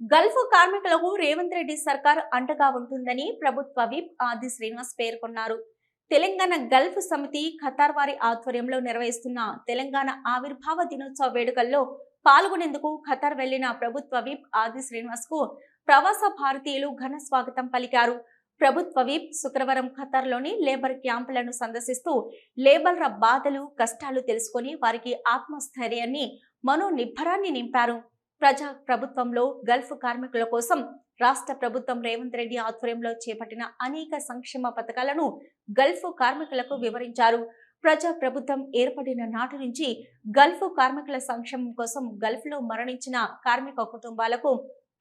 Gulf కార్మికులకు రేవంత్ రెడ్డి సర్కార్ అండగా ఉంటుందని ప్రభుత్వ విప్ ఆది శ్రీనివాస్ పేర్కొన్నారు. తెలంగాణ గల్ఫ్ సమితి ఖతార్ వారి ఆధ్వర్యంలో నిర్వహిస్తున్న తెలంగాణ ఆవిర్భావ దినోత్సవ వేడుకల్లో పాల్గొనేందుకు ఖతార్ వెళ్ళిన ప్రభుత్వ విప్ ఆది శ్రీనివాస్కు ప్రవాస భారతీయులు ఘన స్వాగతం పలికారు. ప్రభుత్వ విప్ శుక్రవారం ఖతార్లోని లేబర్ క్యాంపులను సందర్శిస్తూ లేబర్ల బాధలు కష్టాలు తెలుసుకొని వారికి ఆత్మస్థైర్యాన్ని మనోనిబ్బరాన్ని నింపారు. ప్రజా ప్రభుత్వంలో గల్ఫ్ కార్మికుల కోసం రాష్ట్ర ప్రభుత్వం రేవంత్ రెడ్డి ఆధ్వర్యంలో చేపట్టిన అనేక సంక్షేమ పథకాలను గల్ఫ్ కార్మికులకు వివరించారు. ప్రజా ప్రభుత్వం ఏర్పడిన నాటి నుంచి గల్ఫ్ కార్మికుల సంక్షేమం కోసం గల్ఫ్లో మరణించిన కార్మిక కుటుంబాలకు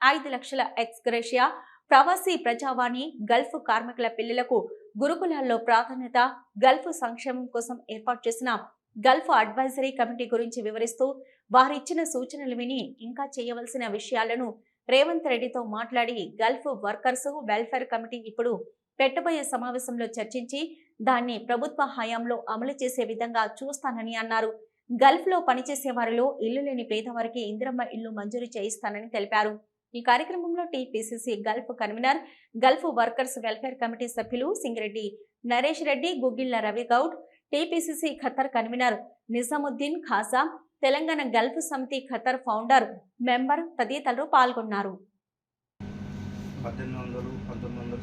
ఐదు లక్షల ఎక్స్గ్రేషియా ప్రవాసీ ప్రజావాణి గల్ఫ్ కార్మికుల పిల్లలకు గురుకులాల్లో ప్రాధాన్యత గల్ఫ్ సంక్షేమం కోసం ఏర్పాటు చేసిన గల్ఫ్ అడ్వైజరీ కమిటీ గురించి వివరిస్తూ వారిచ్చిన సూచనలు విని ఇంకా చేయవలసిన విషయాలను రేవంత్ రెడ్డితో మాట్లాడి గల్ఫ్ వర్కర్స్ వెల్ఫేర్ కమిటీ ఇప్పుడు పెట్టబోయే సమావేశంలో చర్చించి దాన్ని ప్రభుత్వ హయాంలో అమలు చేసే విధంగా చూస్తానని అన్నారు. గల్ఫ్లో పనిచేసే వారిలో ఇల్లు లేని పేదవారికి ఇందిరమ్మ ఇల్లు మంజూరు చేయిస్తానని తెలిపారు. ఈ కార్యక్రమంలో TPCC Gulf convener Gulf workers welfare committee సభ్యులు Singireddy Naresh Reddy Guggilla Ravi Goud TPCC Qatar convener Nizamuddin Khaja Telangana Gulf Samithi Qatar founder member తదితరులు పాల్గొన్నారు. పద్దెనిమిది వందలు పంతొమ్మిది వందలు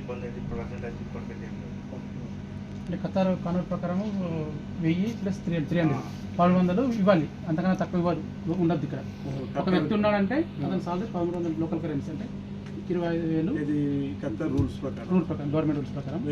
ఇబ్బంది అయితే ప్రజెంట్ అయితే ఇప్పటికైతే అంటే ఖతార్ కానూరు ప్రకారం వెయ్యి ప్లస్ త్రీ త్రీ హండ్రెడ్. పదమూడు వందలు ఇవ్వాలి. అంతకన్నా తక్కువ ఇవ్వదు. ఉండద్దు ఇక్కడ. ఒక వ్యక్తి ఉన్నాడంటే అతను సాలరీ పదమూడు వందలు లోకల్ కరెన్సీ అంటే ఇరవై ఐదు వేలు. ఇది రూల్స్ ప్రకారం. రూల్ ప్రకారం గవర్నమెంట్ రూల్స్ ప్రకారం.